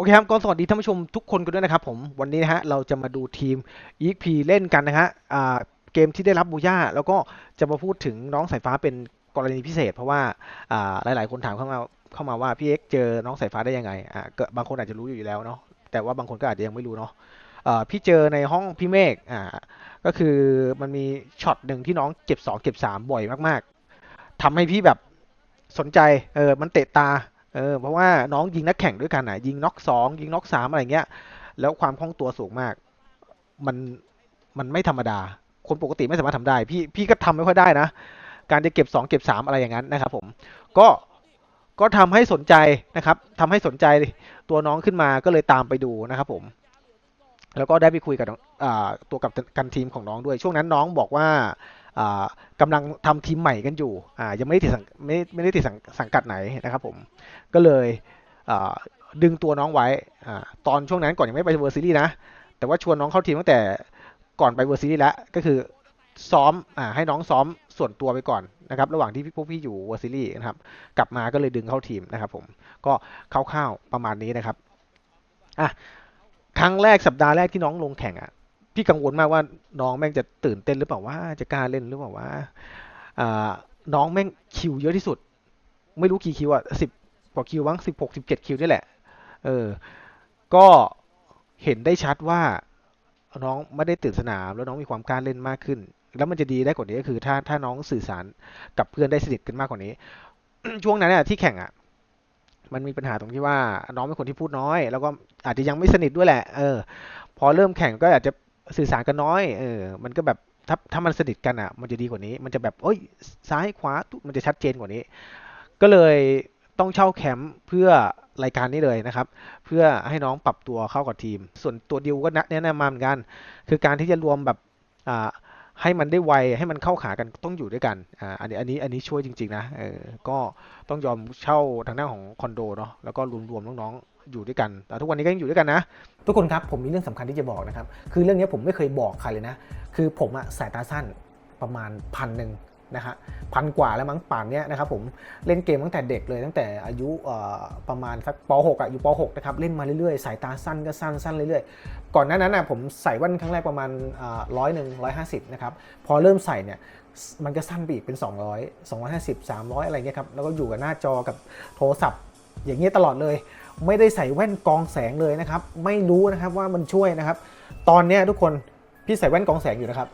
อเคครับก็สวัสดีท่านผู้ชมทุกคนกันด้วยนะครับผมวันนี้นะฮะเราจะมาดูทีม EXP เล่นกันนะฮะอ่าเกมที่ได้รับบูย่า แล้วก็จะมาพูดถึงน้องสายฟ้าเป็นกรณีพิเศษ เพราะว่าอ่าหลาย ๆ คนถามเข้ามาเข้ามาว่าพี่เอ็กเจอน้องสายฟ้าได้ยังไงอ่าบางคนอาจจะรู้อยู่แล้วเนาะแต่ว่าบางคนก็อาจจะยังไม่รู้เนาะอ่าพี่เจอในห้องพี่เมฆอ่าก็คือมันมีช็อตหนึ่งที่น้องเก็บสองเก็บสามบ่อยมาก ๆทำให้พี่แบบสนใจเออมันเตะตา เออเพราะว่าน้องยิงนักแข่งด้วยกันอะยิงน็อกสองยิงน็อกสามอะไรเงี้ย แล้วความคล่องตัวสูงมาก มันมันไม่ธรรมดา คนปกติไม่สามารถทำได้ พี่พี่ก็ทำไม่ค่อยได้นะ การจะเก็บสองเก็บสามอะไรอย่างนั้นนะครับผมก็ก็ทำให้สนใจนะครับทำให้สนใจตัวน้องขึ้นมาก็เลยตามไปดูนะครับผม แล้วก็ได้ไปคุยกับตัวกับกันทีมของน้องด้วย ช่วงนั้นน้องบอกว่า อ่ากำลังทำทีมใหม่กันอยู่อ่ายังไม่ได้ติดสังไม่ไม่ได้ติดสังสังกัดไหนนะครับผมก็เลยดึงตัวน้องไว้อตอนช่วงนั้นก่อนยังไม่ไปเวอร์ซีรีส์นะ แต่ว่าชวนน้องเข้าทีมตั้งแต่ก่อนไปเวอร์ซีรีส์แล้วก็คือซ้อมอ่าให้น้องซ้อมส่วนตัวไปก่อนนะครับ ระหว่างที่พวกพี่อยู่เวอร์ซีรีส์นะครับ กลับมาก็เลยดึงเข้าทีมนะครับผมก็คร่าวๆประมาณนี้นะครับอะครั้งแรกสัปดาห์แรกที่น้องลงแข่งอะ พี่กังวลมากว่าน้องแม่งจะตื่นเต้นหรือเปล่าว่าจะกล้าเล่นหรือเปล่าว่าน้องแม่งคิวเยอะที่สุด ไม่รู้กี่คิวอะสิบกว่าคิวบ้างสิบหกสิบเจ็ดคิวนี่แหละ เออ ก็เห็นได้ชัดว่าน้องไม่ได้ตื่นสนามแล้วน้องมีความกล้าเล่นมากขึ้น แล้วมันจะดีได้กว่านี้ก็คือ ถ้าถ้าน้องสื่อสารกับเพื่อนได้สนิทกันมากกว่านี้ ช่วงนั้นเนี่ยที่แข่งอะมันมีปัญหาตรงที่ว่าน้องเป็นคนที่พูดน้อย แล้วก็อาจจะยังไม่สนิทด้วยแหละ เออ พอเริ่มแข่งก็อาจจะ สื่อสารกันน้อยเออมันก็แบบถ้าถ้ามันสนิทกันอะ มันจะดีกว่านี้ มันจะแบบเอ้ยซ้ายขวามันจะชัดเจนกว่านี้ ก็เลยต้องเช่าแคมป์เพื่อรายการนี้เลยนะครับ เพื่อให้น้องปรับตัวเข้ากับทีม ส่วนตัวดิวก็แนะนำมาเหมือนกัน คือการที่จะรวมแบบอ่าให้มันได้ไวให้มันเข้าขากันต้องอยู่ด้วยกันอ่าอันนี้อันนี้อันนี้ช่วยจริง ๆ นะเออก็ต้องยอมเช่าทางด้านของคอนโดเนาะแล้วก็รวมๆน้องๆ อยู่ด้วยกันแต่ทุกวันนี้ก็ยังอยู่ด้วยกันนะ ทุกคนครับผมมีเรื่องสำคัญที่จะบอกนะครับ คือเรื่องนี้ผมไม่เคยบอกใครเลยนะ คือผมอะสายตาสั้นประมาณพันหนึ่งนะฮะพันกว่าแล้วมั้งป่านเนี้ยนะครับผมเล่นเกมตั้งแต่เด็กเลยตั้งแต่อายุประมาณสักป .6 อะอยู่ป .6 นะครับเล่นมาเรื่อยๆ สายตาสั้นก็สั้นสั้นเรื่อยๆ ก่อนหน้านั้นนะผมใส่ว่นครั้งแรกประมาณร้อยหนึ่งร้อยห้าสิบนะครับพอเริ่มใส่เนี่ยมันก็สั้นไปอีกเป็น 200 250 300 อะไรเงี้ยครับแล้วก็อยู่กับหน้าจอกับโทรศัพท์อย่างเงี้ยตลอดเลย ไม่ได้ใส่แว่นกองแสงเลยนะครับ ไม่รู้นะครับว่ามันช่วยนะครับ ตอนเนี้ยทุกคนพี่ใส่แว่นกองแสงอยู่นะครับ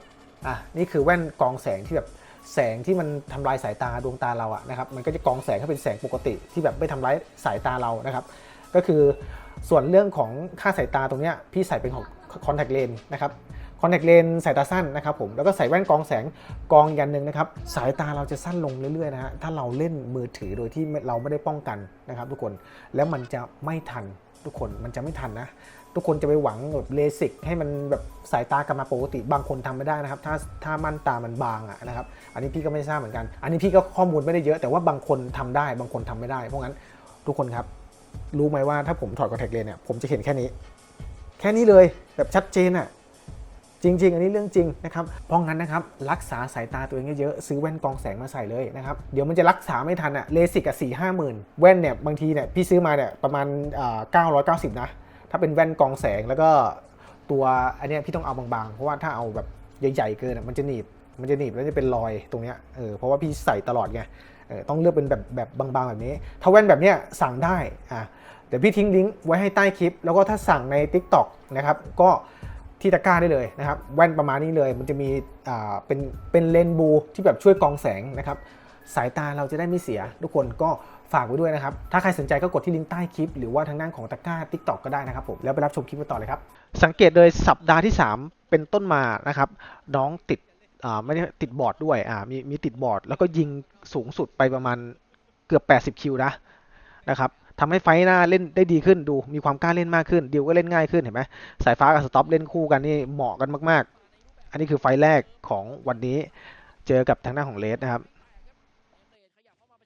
อะนี่คือแว่นกองแสงที่แบบแสงที่มันทำลายสายตาดวงตาเราอะนะครับมันก็จะกองแสงให้เป็นแสงปกติที่แบบไม่ทำร้ายสายตาเรานะครับ ก็คือส่วนเรื่องของค่าสายตาตรงเนี้ยพี่ใส่เป็นของคอนแทคเลนส์นะครับ คอนแทคเลนสายตาสั้นนะครับผมแล้วก็ใส่แว่นกองแสงกองยันหนึ่งนะครับสายตาเราจะสั้นลงเรื่อยๆนะฮะถ้าเราเล่นมือถือโดยที่เราไม่ได้ป้องกันนะครับทุกคนแล้วมันจะไม่ทันทุกคนมันจะไม่ทันนะทุกคนจะไปหวังแบบเลสิกให้มันแบบสายตากลับมาปกติ บางคนทำไม่ได้นะครับ ถ้าถ้าม่านตามันบางอะนะครับอันนี้พี่ก็ไม่ทราบเหมือนกัน อันนี้พี่ก็ข้อมูลไม่ได้เยอะแต่ว่าบางคนทำได้ บางคนทำไม่ได้ เพราะงั้นทุกคนครับ รู้ไหมว่าถ้าผมถอดคอนแทคเลนส์เนี่ยผมจะเห็นแค่นี้ แค่นี้เลยแบบชัดเจนอะ จริง ๆ อันนี้เรื่องจริงนะครับเพราะงั้นนะครับรักษาสายตาตัวเองเยอะๆซื้อแว่นกองแสงมาใส่เลยนะครับเดี๋ยวมันจะรักษาไม่ทันอะเลสิกอะสี่ห้าหมื่นแว่นเนี่ยบางทีเนี่ยพี่ซื้อมาเนี่ยประมาณเก้าร้อยเก้าสิบนะถ้าเป็นแว่นกองแสงแล้วก็ตัวอันนี้พี่ต้องเอาบางๆ เพราะว่าถ้าเอาแบบใหญ่ๆเกินอะมันจะหนีบมันจะหนีบแล้วจะเป็นรอยตรงเนี้ยเออเพราะว่าพี่ใส่ตลอดไงเออต้องเลือกเป็นแบบแบบบางๆแบบนี้ ถ้าแว่นแบบเนี้ยสั่งได้อะเดี๋ยวพี่ทิ้งลิงก์ไว้ให้ใต้คลิป แล้วก็ถ้าสั่งใน TikTok นะครับก็ ที่ตะกร้าได้เลยนะครับแว่นประมาณนี้เลยมันจะมีเป็นเป็นเลนบูที่แบบช่วยกองแสงนะครับสายตาเราจะได้ไม่เสีย ทุกคนก็ฝากไว้ด้วยนะครับ ถ้าใครสนใจก็กดที่ลิงก์ใต้คลิป หรือว่าทางด้านของตะกร้า TikTok ก็ได้นะครับผม แล้วไปรับชมคลิปกันต่อเลยครับ สังเกตเลยสัปดาห์ที่ 3 เป็นต้นมานะครับ น้องติดไม่ได้ติดบอร์ดด้วยมีมีติดบอร์ด แล้วก็ยิงสูงสุดไปประมาณเกือบ 80 คิวนะนะครับ ทำให้ไฟหน้าเล่นได้ดีขึ้นดู มีความกล้าเล่นมากขึ้นดิวก็เล่นง่ายขึ้นเห็นไหมสายฟ้ากับสต็อปเล่นคู่กันนี่เหมาะกันมาก ๆ อันนี้คือไฟแรกของวันนี้ เจอกับทางหน้าของเลสนะครับ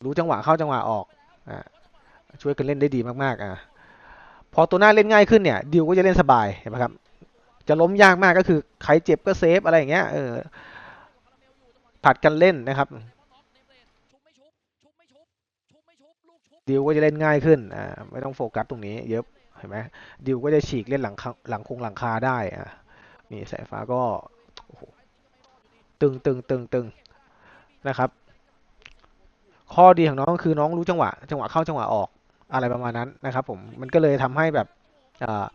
รู้จังหวะเข้าจังหวะออกอ่าช่วยกันเล่นได้ดีมากๆอ่าพอตัวหน้าเล่นง่ายขึ้นเนี่ยดิวก็จะเล่นสบายเห็นไหมครับจะล้มยากมากก็คือใครเจ็บก็เซฟอะไรอย่างเงี้ยเออผัดกันเล่นนะครับ ดิวก็จะเล่นง่ายขึ้นอ่าไม่ต้องโฟกัสตรงนี้เยอะเห็นไหมดิวก็จะฉีกเล่นหลังคาหลังคงหลังคาได้อะนี่สายฟ้าก็ตึงตึงตึงตึงนะครับ ข้อดีของน้องก็คือน้องรู้จังหวะ จังหวะเข้าจังหวะออกอะไรประมาณนั้นนะครับ ผมมันก็เลยทำให้แบบอ่า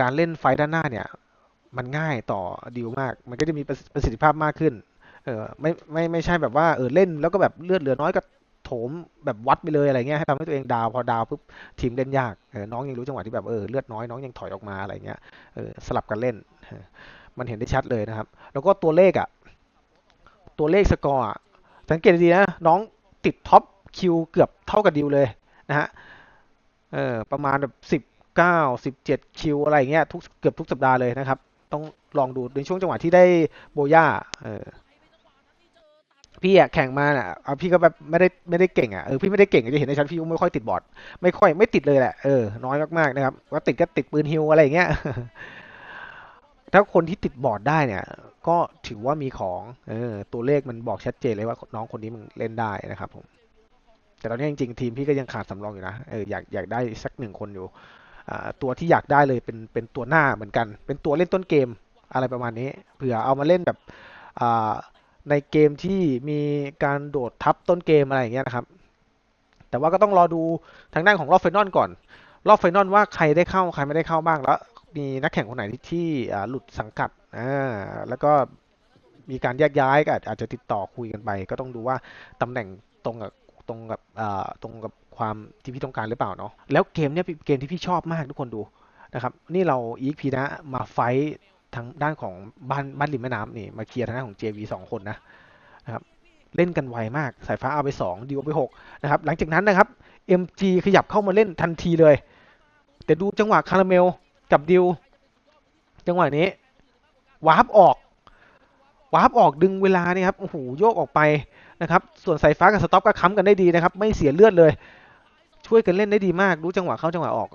การเล่นไฟด้านหน้าเนี่ย มันง่ายต่อดิวมาก มันก็จะมีประสิทธิภาพมากขึ้นเออไม่ไม่ไม่ใช่แบบว่าเออเล่นแล้วก็แบบเลือดเหลือน้อยก็ โถมแบบวัดไปเลยอะไรเงี้ยให้ทำให้ตัวเองดาวพอดาวปุ๊บทีมเล่นยากน้องยังรู้จังหวะที่แบบเออเลือดน้อยน้องยังถอยออกมาอะไรเงี้ยเออสลับกันเล่น มันเห็นได้ชัดเลยนะครับ แล้วก็ตัวเลขอะตัวเลขสกอร์อะสังเกตดีนะน้องติดท็อปคิวเกือบเท่ากับดิวเลยนะฮะเออประมาณแบบสิบเก้าสิบเจ็ดคิวอะไรเงี้ยทุกเกือบทุกสัปดาห์เลยนะครับ ต้องลองดูในช่วงจังหวะที่ได้โบย่าเออ พี่อะแข่งมาอะเอาพี่ก็แบบไม่ได้ไม่ได้เก่งอะเออพี่ไม่ได้เก่งอะจะเห็นในชั้นพี่ก็ไม่ค่อยติดบอร์ดไม่ค่อยไม่ติดเลยแหละเออน้อยมากๆนะครับว่าติดก็ติดปืนฮิวอะไรอย่างเงี้ยถ้าคนที่ติดบอร์ดได้เนี่ย ก็ถือว่ามีของเออตัวเลขมันบอกชัดเจนเลยว่าน้องคนนี้มันเล่นได้นะครับผมแต่ตอนนี้จริงๆทีมพี่ก็ยังขาดสำรองอยู่นะเอออยากอยากได้สักหนึ่งคนอยู่อ่าตัวที่อยากได้เลยเป็นเป็นตัวหน้าเหมือนกัน เป็นตัวเล่นต้นเกมอะไรประมาณนี้เผื่อเอามาเล่นแบบอ่า ในเกมที่มีการโดดทับต้นเกมอะไรอย่างเงี้ยนะครับ แต่ว่าก็ต้องรอดูทางด้านของรอบไฟนอลก่อน รอบไฟนอลว่าใครได้เข้าใครไม่ได้เข้าบ้างแล้วมีนักแข่งคนไหนที่ที่หลุดสังกัดอ่าแล้วก็มีการแยกย้ายก็อาจจะติดต่อคุยกันไป ก็ต้องดูว่าตำแหน่งตรงกับตรงกับอ่าตรงกับความที่พี่ต้องการหรือเปล่าเนาะแล้วเกมเนี้ยเป็นเกมที่พี่ชอบมากทุกคนดูนะครับ นี่เราอีกพีนะมาไฟ ทางด้านของบ้านบ้านริมแม่น้ำนี่มาเคลียร์ทางด้านของ JV สองคนนะนะครับเล่นกันไวมากสายฟ้าเอาไป2ดิวเอาไป6นะครับหลังจากนั้นนะครับ MG ขยับเข้ามาเล่นทันทีเลย แต่ดูจังหวะคาราเมลกับดิวจังหวะนี้วาร์ปออกวาร์ปออกดึงเวลานี่ครับโอ้โหโยกออกไปนะครับ ส่วนสายฟ้ากับสต็อปก็ค้ำกันได้ดีนะครับ ไม่เสียเลือดเลย ช่วยกันเล่นได้ดีมาก รู้จังหวะเข้าจังหวะออก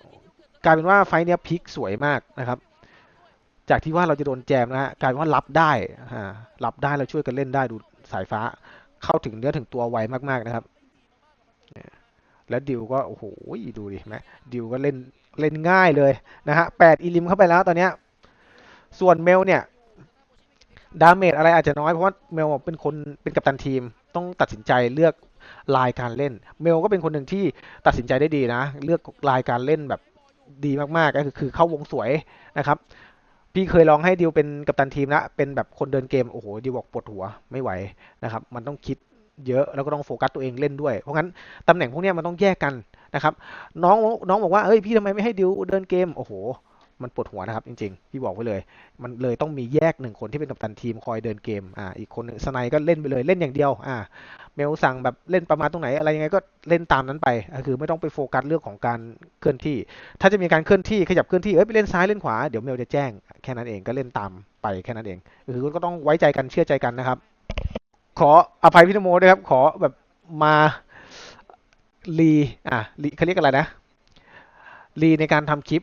กลายเป็นว่าไฟเนี้ยพลิกสวยมากนะครับ จากที่ว่าเราจะโดนแจมนะฮะกลายว่ารับได้อ่ารับได้แล้วช่วยกันเล่นได้ดูสายฟ้า เข้าถึงเนื้อถึงตัวไวมากๆนะครับ แล้วดิวก็โอ้โหดูดิแมดิวก็เล่นเล่นง่ายเลยนะฮะแปดอีลิมเข้าไปแล้วตอนเนี้ยส่วนเมลเนี่ยดาเมจอะไรอาจจะน้อยเพราะว่าเมลเป็นคนเป็นกัปตันทีม ต้องตัดสินใจเลือกลายการเล่น เมลก็เป็นคนหนึ่งที่ตัดสินใจได้ดีนะ เลือกลายการเล่นแบบดีมากๆก็คือเข้าวงสวยนะครับ พี่เคยลองให้ดิวเป็นกัปตันทีมนะเป็นแบบคนเดินเกมโอ้โหดิวบอกปวดหัวไม่ไหวนะครับมันต้องคิดเยอะแล้วก็ต้องโฟกัสตัวเองเล่นด้วย เพราะงั้นตำแหน่งพวกนี้มันต้องแยกกันนะครับน้องน้องบอกว่าเอ้ยพี่ทำไมไม่ให้ดิวเดินเกมโอ้โห มันปวดหัวนะครับจริงๆ พี่บอกไว้เลย มันเลยต้องมีแยกหนึ่งคนที่เป็นกัปตันทีมคอยเดินเกมอ่าอีกคนหนึ่งสไนก็เล่นไปเลยเล่นอย่างเดียวอ่าเมลสั่งแบบเล่นประมาณตรงไหนอะไรยังไงก็เล่นตามนั้นไป คือไม่ต้องไปโฟกัสเรื่องของการเคลื่อนที่ ถ้าจะมีการเคลื่อนที่ขยับเคลื่อนที่เอ้ยไปเล่นซ้ายเล่นขวาเดี๋ยวเมลจะแจ้งแค่นั้นเองก็เล่นตามไปแค่นั้นเองคือก็ต้องไว้ใจกันเชื่อใจกันนะครับ ขออภัยพี่นโมด้วยครับขอแบบมารีอะรีเขาเรียกอะไรนะรีในการทำคลิป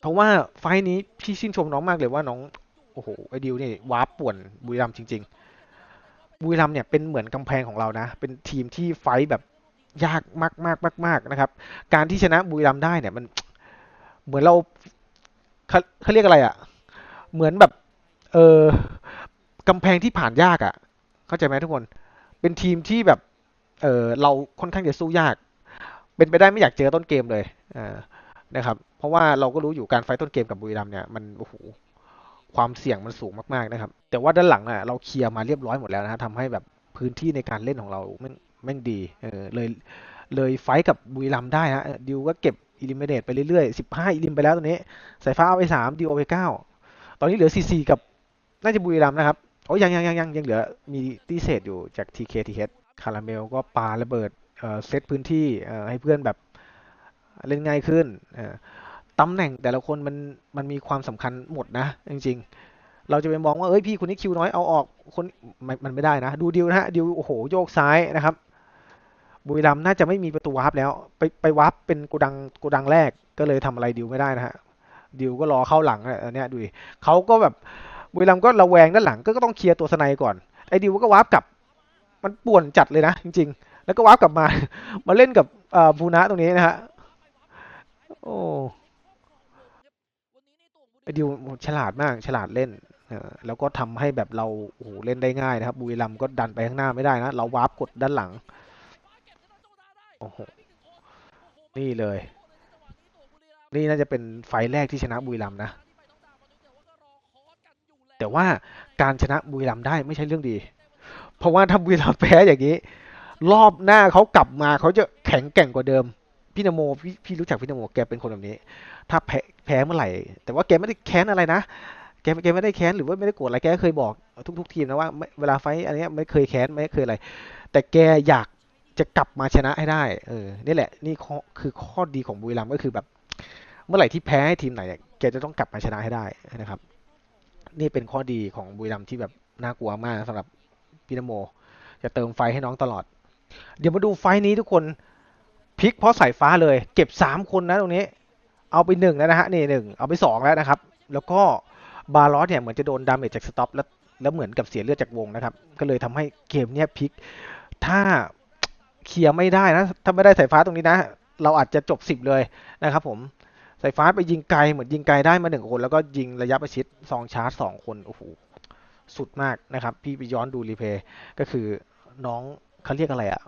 เพราะว่าไฟนี้พี่ชื่นชมน้องมากเลยว่าน้องโอ้โหไอดิวนี่ว้าป่วนบุรีรัมจริง ๆ บุรีรัมเนี่ยเป็นเหมือนกำแพงของเรานะ เป็นทีมที่ไฟแบบยากมากมากมากมากๆนะครับ การที่ชนะบุรีรัมได้เนี่ยมันเหมือนเราเขาเขาเรียกอะไรอะ่ะ เหมือนแบบเออกำแพงที่ผ่านยากอะ่ะ เข้าใจไหมทุกคน เป็นทีมที่แบบเออเราค่อนข้างจะสู้ยาก เป็นไปได้ไม่อยากเจอต้นเกมเลยอ่า นะครับ เพราะว่าเราก็รู้อยู่การไฟต้นเกมกับบุรีรัมเนี่ยมันโอ้โหความเสี่ยงมันสูงมากๆนะครับ แต่ว่าด้านหลังน่ะเราเคลียร์มาเรียบร้อยหมดแล้วนะฮะทำให้แบบพื้นที่ในการเล่นของเราแม่งแม่งดีเออเลยเลยไฟกับบุรีรัมได้ฮะดิวก็เก็บอิลิเมเนตไปเรื่อยๆ 15 อิลิมไปแล้วตอนนี้ สายฟ้าเอาไป 3 ดิวเอาไป 9 ตอนนี้เหลือ CC กับน่าจะบุรีรัมนะครับ โอ้ยังยังยังยังยังเหลือมีตีเศษอยู่จาก TKTH คาราเมลก็ปาระเบิดเซตพื้นที่ให้เพื่อนแบบ เล่นง่ายขึ้นตำแหน่งแต่ละคนมันมันมีความสำคัญหมดนะ จริง ๆ เราจะไปมองว่าเอ้ยพี่คนนี้คิวน้อยเอาออกคนมันมันไม่ได้นะ ดูดิวนะฮะดิวโอ้โหโยกซ้ายนะครับ บุรีรัมน่าจะไม่มีประตูวาร์ปแล้ว ไปไปวาร์ปเป็นโกดังโกดังแรกก็เลยทำอะไรดิวไม่ได้นะฮะดิวก็รอเข้าหลังอันนี้ดูดิเขาก็แบบบุรีรัมก็ระแวงด้านหลังก็ก็ต้องเคลียร์ตัวสไนก่อนไอ้ดิวก็วาร์ปกลับมันป่วนจัดเลยนะ จริง ๆ แล้วก็วาร์ปกลับมา มาเล่นกับบูนะตรงนี้นะฮะ โอ้ไอดิวฉลาดมากฉลาดเล่นแล้วก็ทำให้แบบเราโอ้โหเล่นได้ง่ายนะครับบุรีรัมก็ดันไปข้างหน้าไม่ได้นะ เราวาร์ปกดด้านหลังโอ้โหนี่เลย นี่น่าจะเป็นไฟแรกที่ชนะบุรีรัมนะ แต่ว่าการชนะบุรีรัมได้ไม่ใช่เรื่องดี เพราะว่าถ้าบุรีรัมแพ้อย่างนี้ รอบหน้าเขากลับมาเขาจะแข็งแกร่งกว่าเดิม พี่นโมพี่พี่รู้จักพี่นโมแกเป็นคนแบบนี้ ถ้าแพ้แพ้เมื่อไหร่ แต่ว่าแกไม่ได้แค้นอะไรนะแกแกไม่ได้แค้นหรือว่าไม่ได้โกรธอะไรแกเคยบอกทุกทุกทีมนะว่าเวลาไฟอันนี้ไม่เคยแค้นไม่เคยอะไร แต่แกอยากจะกลับมาชนะให้ได้เออนี่แหละ นี่คือข้อดีของบุรีรัมย์ก็คือแบบ เมื่อไหร่ที่แพ้ให้ทีมไหนแกจะต้องกลับมาชนะให้ได้นะครับ นี่เป็นข้อดีของบุรีรัมย์ที่แบบน่ากลัวมากสำหรับพี่นโม จะเติมไฟให้น้องตลอด เดี๋ยวมาดูไฟนี้ทุกคน พลิกเพราะสายฟ้าเลย เก็บสามคนนะตรงนี้ เอาไปหนึ่งแล้วนะฮะนี่หนึ่งเอาไปสองแล้วนะครับ แล้วก็บาลอสเนี่ยเหมือนจะโดนดาเมจจากสต็อปแล้วแล้วเหมือนกับเสียเลือดจากวงนะครับ ก็เลยทำให้เกมเนี้ยพลิก ถ้าเคลียร์ไม่ได้นะ ถ้าไม่ได้สายฟ้าตรงนี้นะ เราอาจจะจบสิบเลยนะครับผมสายฟ้าไปยิงไกลเหมือนยิงไกลได้มาหนึ่งคน แล้วก็ยิงระยะประชิดซองชาร์จสองคนโอ้โหสุดมากนะครับ พี่ไปย้อนดูรีเพย์ก็คือน้องเขาเรียกอะไรอะ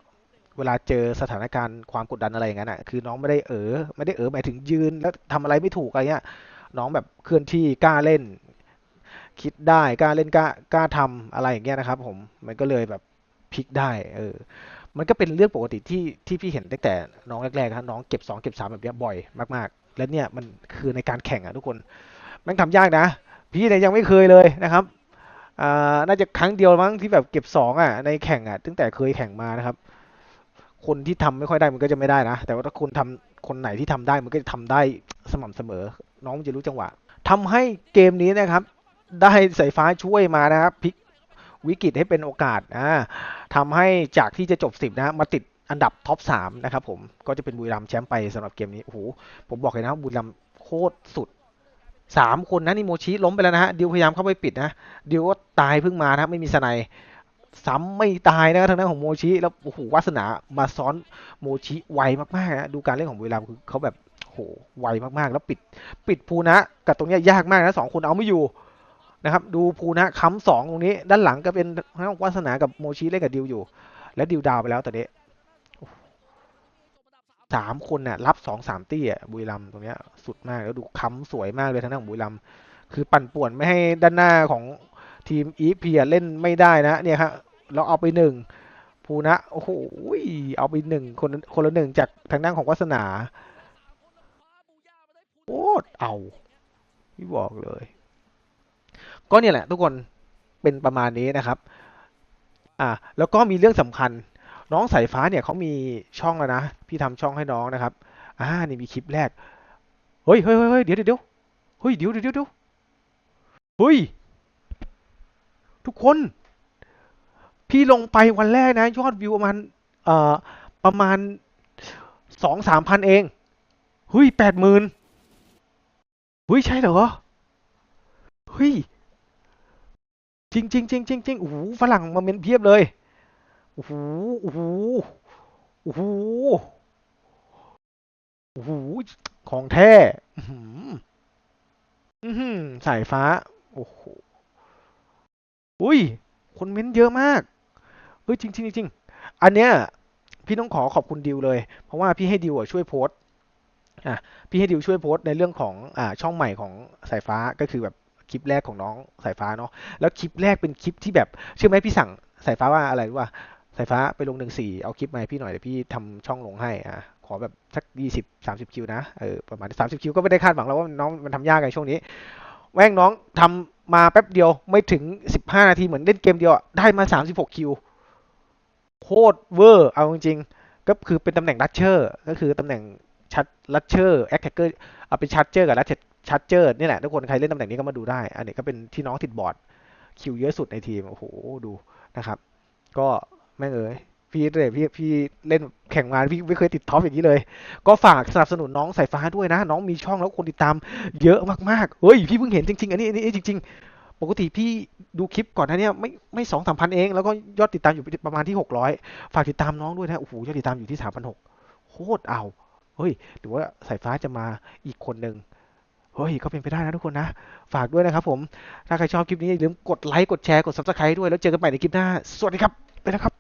เวลาเจอสถานการณ์ความกดดันอะไรอย่างนั้นอะคือน้องไม่ได้เออไม่ได้เออหมายถึงยืนแล้วทำอะไรไม่ถูกอะไรเงี้ยน้องแบบเคลื่อนที่กล้าเล่น คิดได้กล้าเล่นกล้ากล้าทำอะไรอย่างเงี้ยนะครับ ผมมันก็เลยแบบพลิกได้ เออ มันก็เป็นเรื่องปกติที่ที่พี่เห็นตั้งแต่น้องแรกๆครับน้องเก็บสองเก็บสามแบบนี้บ่อยมากๆ แล้วเนี่ยมันคือในการแข่งอะทุกคนมันทำยากนะ พี่เนี่ยยังไม่เคยเลยนะครับอ่าน่าจะครั้งเดียวมั้งที่แบบเก็บสองอะในแข่งอะตั้งแต่เคยแข่งมานะครับ คนที่ทำไม่ค่อยได้มันก็จะไม่ได้นะ แต่ว่าถ้าคนทำคนไหนที่ทำได้มันก็จะทำได้สม่ำเสมอ น้องจะรู้จังหวะทำให้เกมนี้นะครับ ได้สายฟ้าช่วยมานะครับพลิกวิกฤตให้เป็นโอกาสอ่าทำให้จากที่จะจบ 10 นะมาติดอันดับท็อป3นะครับผมก็จะเป็นบุรีรัมย์แชมป์ไปสำหรับเกมนี้โอ้โหผมบอกเลยนะบุรีรัมย์โคตรสุด 3 คนนะนี่โมชิล้มไปแล้วนะฮะดิวพยายามเข้าไปปิดนะดิวก็ตายเพิ่งมานะไม่มีสไนด์ ซ้ำไม่ตายนะทางด้านของโมชิแล้วโอ้โหวาสนามาซ้อนโมชิไวมากๆนะดูการเล่นของบุรีรัมย์คือเขาแบบโหไวมากๆ แล้วปิดปิดภูนะกับตรงเนี้ยยากมากนะสองคนเอาไม่อยู่นะครับ ดูภูนะค้ำสองตรงนี้ ด้านหลังก็เป็นทางด้านวาสนากับโมชิเล่นกับดิวอยู่ แล้วดิวดาวไปแล้วตอนนี้สามคนน่ะรับสองสามตี้อะบุรีรัมย์ตรงเนี้ยสุดมากแล้วดูค้ำสวยมากเลยทางด้านของบุรีรัมย์คือปั่นป่วนไม่ให้ด้านหน้าของ ทีมอีพีเล่นไม่ได้นะเนี่ยครับเราเอาไปหนึ่งภูนะโอ้โหเอาไปหนึ่งคนคนละหนึ่งจากทางด้านของวาสนาโอ้เอาพี่บอกเลย ก็เนี่ยแหละทุกคนเป็นประมาณนี้นะครับอ่าแล้วก็มีเรื่องสำคัญ น้องสายฟ้าเนี่ยเขามีช่องแล้วนะพี่ทำช่องให้น้องนะครับอ่านี่มีคลิปแรกเฮ้ยเฮ้ยเฮ้ยเดี๋ยวเดี๋ยวเดี๋ยวเฮ้ยเดี๋ยวเดี๋ยวเดี๋ยวเฮ้ย ทุกคน พี่ลงไปวันแรกนะ ยอดวิวประมาณเอ่อประมาณสองสามพันเองเฮ้ยแปดหมื่นเฮ้ยใช่เหรอเฮ้ยจริงจริงจริงจริงจริงโอ้โหฝรั่งมาเมนเพียบเลยโอ้โหโอ้โหโอ้โหโอ้โหของแท้อื้อหืออื้อหือสายฟ้า โอ้โห อุ้ย คนเม้นเยอะมาก เฮ้ยจริงจริงจริงอันเนี้ยพี่ต้องขอขอบคุณดิวเลย เพราะว่าพี่ให้ดิวช่วยโพสอะพี่ให้ดิวช่วยโพสในเรื่องของอ่าช่องใหม่ของสายฟ้าก็คือแบบคลิปแรกของน้องสายฟ้าเนาะ แล้วคลิปแรกเป็นคลิปที่แบบเชื่อไหมพี่สั่งสายฟ้าว่าอะไรรู้ป่ะสายฟ้าไปลงหนึ่งสี่เอาคลิปมาให้พี่หน่อยเดี๋ยวพี่ทำช่องลงให้อะขอแบบสักยี่สิบสามสิบคิวนะเออประมาณสามสิบคิวก็ไม่ได้คาดหวังแล้วว่าน้องมันทำยากไงช่วงนี้แม่งน้องทำ มาแป๊บเดียวไม่ถึงสิบห้านาทีเหมือนเล่นเกมเดียวได้มาสามสิบหกคิว โคตรเวอร์ เอาจริงๆ ก็คือเป็นตำแหน่งรัชเชอร์ ก็คือตำแหน่งชัดรัชเชอร์แอคแท็กเกอร์เอาเป็นชัดเจอร์กับรัชชัดเจอร์นี่แหละทุกคนใครเล่นตำแหน่งนี้ก็มาดูได้ อันนี้ก็เป็นที่น้องติดบอร์ดคิวเยอะสุดในทีม โอ้โห ดูนะครับ ก็แม่งเอ้ย พี่เลยพี่พี่เล่นแข่งมาพี่ไม่เคยติดท็อปอย่างนี้เลย ก็ฝากสนับสนุนน้องสายฟ้าด้วยนะ น้องมีช่องแล้วคนติดตามเยอะมากๆเฮ้ยพี่เพิ่งเห็นจริงๆ อันนี้อันนี้จริง ๆ ปกติพี่ดูคลิปก่อนหน้าเนี้ยไม่ไม่สองสามพันเอง แล้วก็ยอดติดตามอยู่ประมาณที่หกร้อยฝากติดตามน้องด้วยนะโอ้โหยอดติดตามอยู่ที่สามพันหกโคตรเอาเฮ้ยหรือว่าสายฟ้าจะมาอีกคนหนึ่งเฮ้ยก็เป็นไปได้นะทุกคนนะ ฝากด้วยนะครับผมถ้าใครชอบคลิปนี้อย่าลืมกดไลค์กดแชร์กด subscribe ด้วยแล้วเจอกันใหม่ในคลิปหน้า สวัสดีครับไปแล้วครับ